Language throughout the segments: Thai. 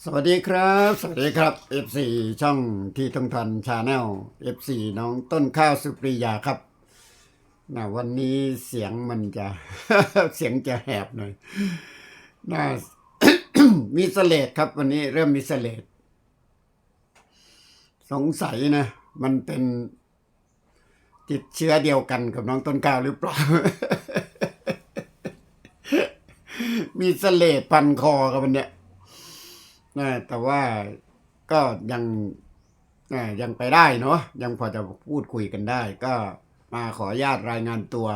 สวัสดีครับ สวัสดีครับ FC ช่องที่ทงทันชาแนล FC น้องต้นข้าวสุปริยาครับนะวันนี้เสียงมันจะ เสียงจะแหบหน่อยนะมีเสลดครับ วันนี้เริ่มมีเสลดสงสัยนะ มันเป็นติดเชื้อเดียวกันกับน้องต้นข้าวหรือเปล่า มีเสลดพันคอกับมันเนี่ย นะแต่ว่าก็ยังนะยังไปได้เนาะยังพอจะพูดคุยกันได้ ก็มาขอญาตรายงานตัว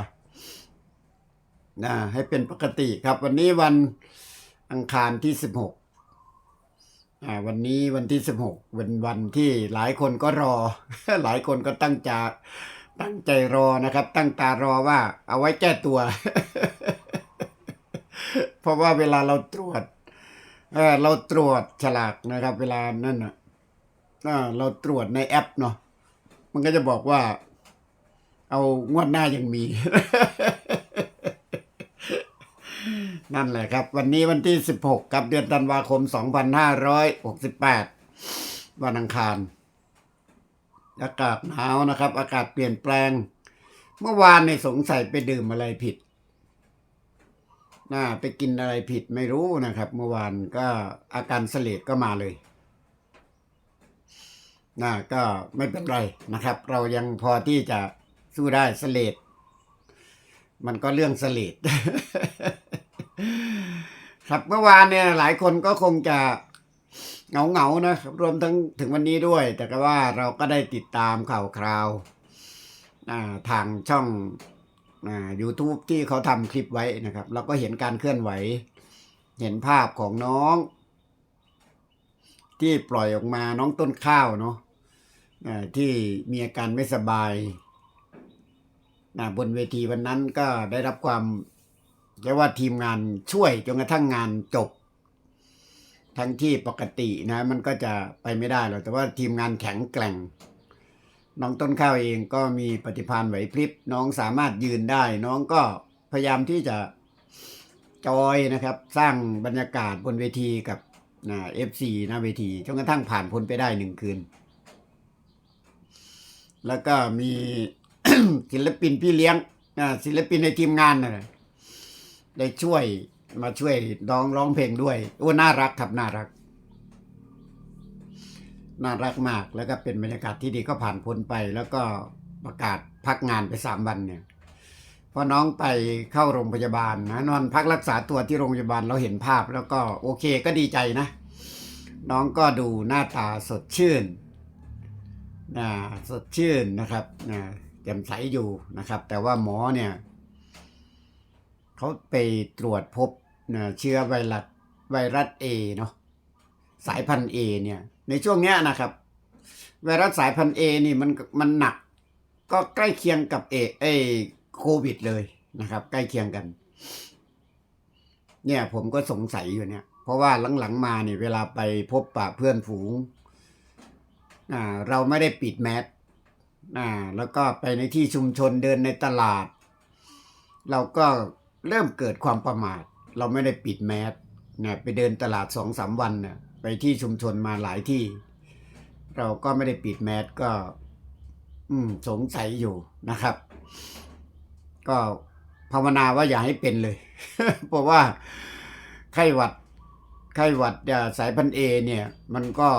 นะให้เป็นปกติครับ วันนี้วันอังคารที่สิบหกอ่าวันนี้วันที่สิบหกเป็นวันที่หลายคนก็รอ หลายคนก็ตั้งใจตั้งใจรอนะครับ ตั้งตารอว่า เอาไว้แก้ตัว เพราะว่าเวลาเราตรวจ เออเราตรวจฉลากนะครับ เวลานั่นอะเราตรวจในแอปเนาะมันก็จะบอกว่า เอางวดหน้ายังมี นั่นแหละครับ วันนี้วันที่สิบหกกับเดือนธันวาคมสองพันห้าร้อยหกสิบแปดวันอังคาร อากาศหนาวนะครับ อากาศเปลี่ยนแปลง เมื่อวานในสงสัยไปดื่มอะไรผิด น่าไปกินอะไรผิดไม่รู้นะครับ เมื่อวานก็อาการเสลดก็มาเลยน่าก็ไม่เป็นไรนะครับ เรายังพอที่จะสู้ได้เสลดมันก็เรื่องเสลดครับเมื่อวานเนี่ยหลายคนก็คงจะเหงาเงานะครับรวมทั้งถึงวันนี้ด้วย แต่ก็ว่าเราก็ได้ติดตามข่าวคราวทางช่อง อ่า YouTube ที่เขาทำคลิปไว้นะครับ เราก็เห็นการเคลื่อนไหว เห็นภาพของน้อง ที่ปล่อยออกมาน้องต้นข้าวเนาะที่มีอาการไม่สบายบนเวทีวันนั้นก็ได้รับความเรียกว่าทีมงานช่วยจนกระทั่งงานจบ ทั้งที่ปกตินะ มันก็จะไปไม่ได้หรอกแต่ว่าทีมงานแข็งแกร่ง น้องต้นข้าวเองก็มีปฏิภาณไหวพริบ น้องสามารถยืนได้ น้องก็พยายามที่จะจอยนะครับ สร้างบรรยากาศบนเวทีกับนะเอฟซีหน้าเวทีจนกระทั่งผ่านพ้นไปได้หนึ่งคืน แล้วก็มีศิลปินพี่เลี้ยงศิลปินในทีมงานนะได้ช่วยมาช่วยร้องร้องเพลงด้วยโอ้น่ารักครับน่ารัก น่ารักมากแล้วก็เป็นบรรยากาศที่ดีก็ผ่านพ้นไป แล้วก็ประกาศพักงานไปสามวันเนี่ยพอน้องไปเข้าโรงพยาบาลนะนอนพักรักษาตัวที่โรงพยาบาลเราเห็นภาพ แล้วก็โอเคก็ดีใจนะ น้องก็ดูหน้าตาสดชื่นนะสดชื่นนะครับนะแจ่มใสอยู่นะครับ แต่ว่าหมอเนี่ยเขาไปตรวจพบนะเชื้อไวรัสไวรัสเอเนาะสายพันธุ์เอเนี่ย ในช่วงเนี้ยนะครับ ไวรัสสายพันธุ์เอนี่มันมันหนัก ก็ใกล้เคียงกับเอเอโควิดเลยนะครับ ใกล้เคียงกัน เนี่ยผมก็สงสัยอยู่เนี่ย เพราะว่าหลังๆมาเนี่ยเวลาไปพบปะเพื่อนฝูงอ่าเราไม่ได้ปิดแมสอ่าแล้วก็ไปในที่ชุมชนเดินในตลาด เราก็เริ่มเกิดความประมาท เราไม่ได้ปิดแมสเนะไปเดินตลาดสองสามวันเนี่ย ไปที่ชุมชนมาหลายที่ เราก็ไม่ได้ปิดแมสก็ อืม สงสัยอยู่นะครับ ก็ภาวนาว่าอย่าให้เป็นเลย เพราะว่าไข้หวัด ไข้หวัดาสายพันเอเนี่ย มันก็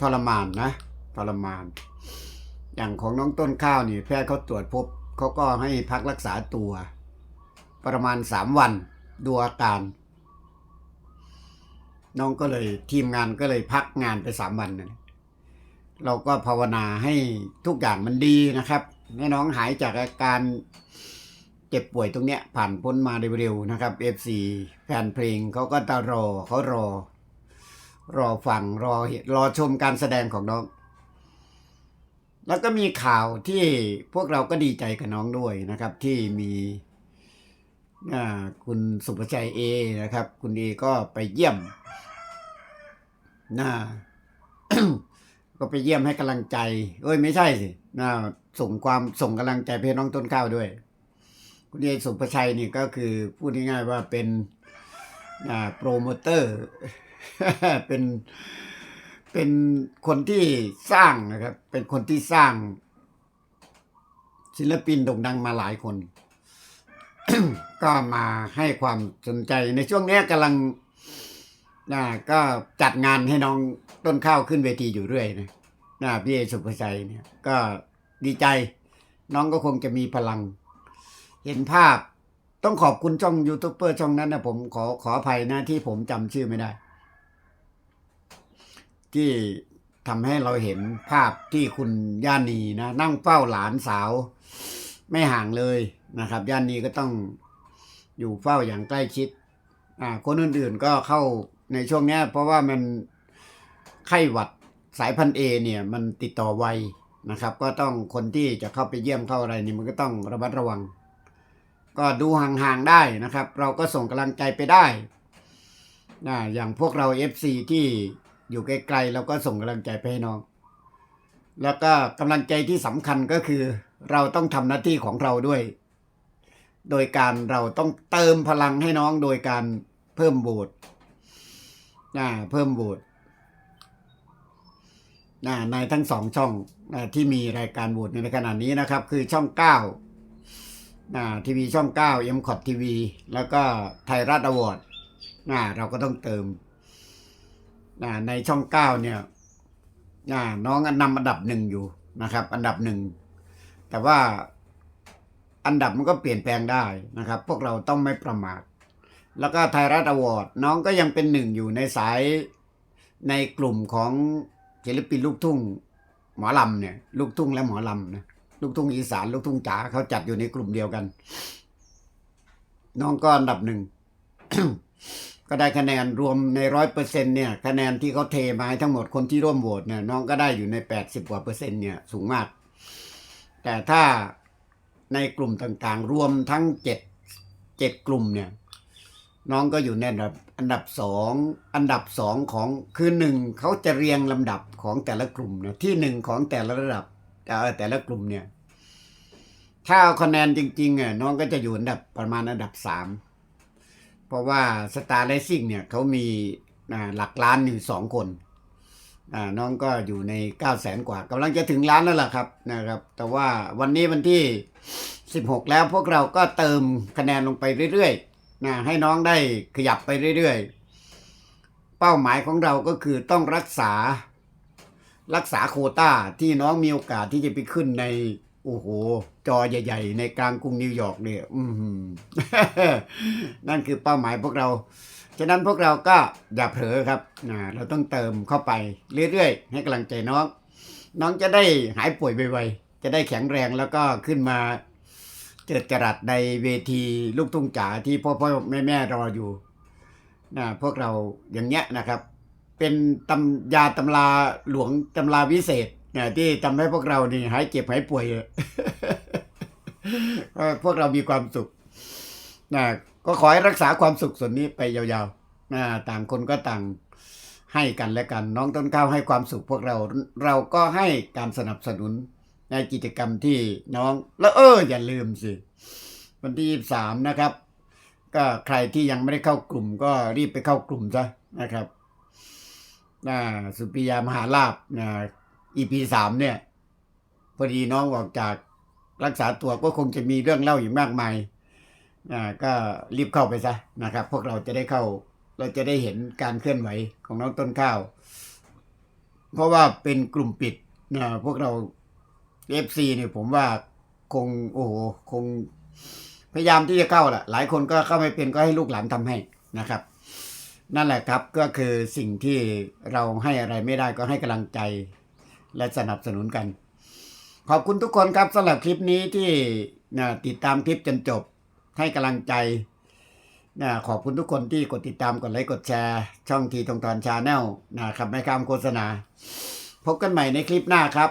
ทรมานนะทรมาน อย่างของน้องต้นข้าวนี่แพทย์เขาตรวจพบเขาก็ให้พักรักษาตัว ประมาณสามวันดูอาการ น้องก็เลยทีมงานก็เลยพักงานไปสามวันนะเราก็ภาวนาให้ทุกอย่างมันดีนะครับให้น้องหายจากอาการเจ็บป่วยตรงเนี้ย ผ่านพ้นมาเร็วๆนะครับ FC แฟนเพลงเขาก็ตารอเขารอ รอฟังรอเห็นรอชมการแสดงของน้อง แล้วก็มีข่าวที่พวกเราก็ดีใจกับน้องด้วยนะครับ ที่มีคุณสุภชัยเอนะครับ คุณเอก็ไปเยี่ยม นะก็ไปเยี่ยมให้กำลังใจ เอ้ยไม่ใช่สินะส่งความส่งกำลังใจไปให้น้องต้นข้าวด้วย คุณเอสุภชัยนี่ก็คือพูดง่ายๆว่าเป็นอ่าโปรโมเตอร์ เป็นเป็นคนที่สร้างนะครับ เป็นคนที่สร้าง ศิลปินโด่งดังมาหลายคน ก็มาให้ความสนใจในช่วงนี้กำลัง นะก็จัดงานให้น้องต้นข้าวขึ้นเวทีอยู่เรื่อยนะนะพี่เอสุภชัยเนี่ยก็ดีใจ น้องก็คงจะมีพลัง เห็นภาพต้องขอบคุณช่องยูทูบเบอร์ช่องนั้นนะผมขอขออภัยนะที่ผมจำชื่อไม่ได้ ที่ทำให้เราเห็นภาพที่คุณย่านีนะนั่งเฝ้าหลานสาว ไม่ห่างเลยนะครับย่านีก็ต้องอยู่เฝ้าอย่างใกล้ชิดอ่าคนอื่นๆก็เข้า ในช่วงนี้เพราะว่ามันไข้หวัดสายพันธุ์เอเนี่ยมันติดต่อไวนะครับ ก็ต้องคนที่จะเข้าไปเยี่ยมเข้าอะไรนี่มันก็ต้องระมัดระวัง ก็ดูห่างๆได้นะครับ เราก็ส่งกำลังใจไปได้นะอย่างพวกเรา FC ที่อยู่ไกลๆเราก็ส่งกำลังใจไปให้น้อง แล้วก็กำลังใจที่สำคัญก็คือ เราต้องทำหน้าที่ของเราด้วย โดยการเราต้องเติมพลังให้น้องโดยการเพิ่มโบส นะเพิ่มโบสนะในทั้งสองช่องนะที่มีรายการโบสในขณะนี้นะครับ คือช่องเก้านะทีวีช่องเก้าเอ็มคอดทีวีแล้วก็ไทยรัฐอวอร์ดนะเราก็ต้องเติมนะในช่องเก้าเนี่ยนะน้องนำอันดับหนึ่งอยู่นะครับ อันดับหนึ่งแต่ว่าอันดับมันก็เปลี่ยนแปลงได้นะครับ พวกเราต้องไม่ประมาท แล้วก็ไทยรัฐอวอร์ดน้องก็ยังเป็นหนึ่งอยู่ในสายในกลุ่มของศิลปินลูกทุ่งหมอลำเนี่ย ลูกทุ่งและหมอลำนะลูกทุ่งอีสานลูกทุ่งจ๋าเขาจัดอยู่ในกลุ่มเดียวกัน น้องก็อันดับหนึ่งก็ได้คะแนนรวมในร้อยเปอร์เซ็นเนี่ยคะแนนที่เขาเทมาทั้งหมดคนที่ร่วมโหวตเนี่ยน้องก็ได้อยู่ในแปดสิบกว่าเปอร์เซ็นต์เนี่ยสูงมาก แต่ถ้าในกลุ่มต่างๆ รวมทั้งเจ็ดเจ็ดกลุ่มเนี่ย น้องก็อยู่ในอันดับอันดับสองอันดับสองของคือหนึ่งเขาจะเรียงลำดับของแต่ละกลุ่มนะที่หนึ่งของแต่ละระดับแต่ละกลุ่มเนี่ย ถ้าเอาคะแนนจริงๆอะน้องก็จะอยู่อันดับประมาณอันดับสามเพราะว่าสตาร์ไ c ซิ่งเนี่ยเขามีหลักล้านอยู่สองคนน้องก็อยู่ในเก้าแสนกว่ากำลังจะถึงล้านแล้วล่ะครับนะครับ แต่ว่าวันนี้วันที่สิบหกแล้วพวกเราก็เติมคะแนนลงไปเรื่อยๆ นะให้น้องได้ขยับไปเรื่อยๆ เป้าหมายของเราก็คือต้องรักษา รักษาโคต้าที่น้องมีโอกาสที่จะไปขึ้นใน โอ้โห จอใหญ่ ๆ ในกลางกรุงนิวยอร์กเนี่ยอือหือนั่นคือเป้าหมายพวกเรา ฉะนั้นพวกเราก็อย่าเผลอครับนะเราต้องเติมเข้าไปเรื่อยๆ ให้กำลังใจน้อง น้องจะได้หายป่วยไวๆจะได้แข็งแรงแล้วก็ขึ้นมา เจิดจรัสในเวทีลูกทุ่งจ๋าที่พ่อพ่อแม่แม่รออยู่นะพวกเราอย่างเงี้ยนะครับ เป็นตำยาตำราหลวงตำราวิเศษเนี่ยที่ทำให้พวกเรานี่หายเจ็บหายป่วยพวกเรามีความสุขนะก็ขอให้รักษาความสุขส่วนนี้ไปยาวๆนะต่างคนก็ต่างให้กันและกัน น้องต้นข้าวให้ความสุขพวกเราเราก็ให้การสนับสนุน ในกิจกรรมที่น้อง แล้วเอออย่าลืมสิ วันที่สามนะครับ ก็ใครที่ยังไม่ได้เข้ากลุ่มก็รีบไปเข้ากลุ่มซะนะครับอ่าสุปิยามหาลาบนะ EP สามเนี่ยพอดีน้องออกจากรักษาตัวก็คงจะมีเรื่องเล่าอยู่มากมายอ่าก็รีบเข้าไปซะนะครับ พวกเราจะได้เข้า เราจะได้เห็นการเคลื่อนไหวของน้องต้นข้าว เพราะว่าเป็นกลุ่มปิดนะพวกเรา FC เนี่ยผมว่าคงโอ้โหคงพยายามที่จะเข้าแหละหลายคนก็เข้าไม่เป็นก็ให้ลูกหลานทำให้นะครับ นั่นแหละครับก็คือสิ่งที่เราให้อะไรไม่ได้ก็ให้กำลังใจและสนับสนุนกัน ขอบคุณทุกคนครับสำหรับคลิปนี้ที่นะติดตามคลิปจนจบ ให้กำลังใจนะขอบคุณทุกคนที่กดติดตามกดไลค์กดแชร์ ช่องทีตรงตอนชาแนลนะครับไม่ข้ามโฆษณา พบกันใหม่ในคลิปหน้าครับ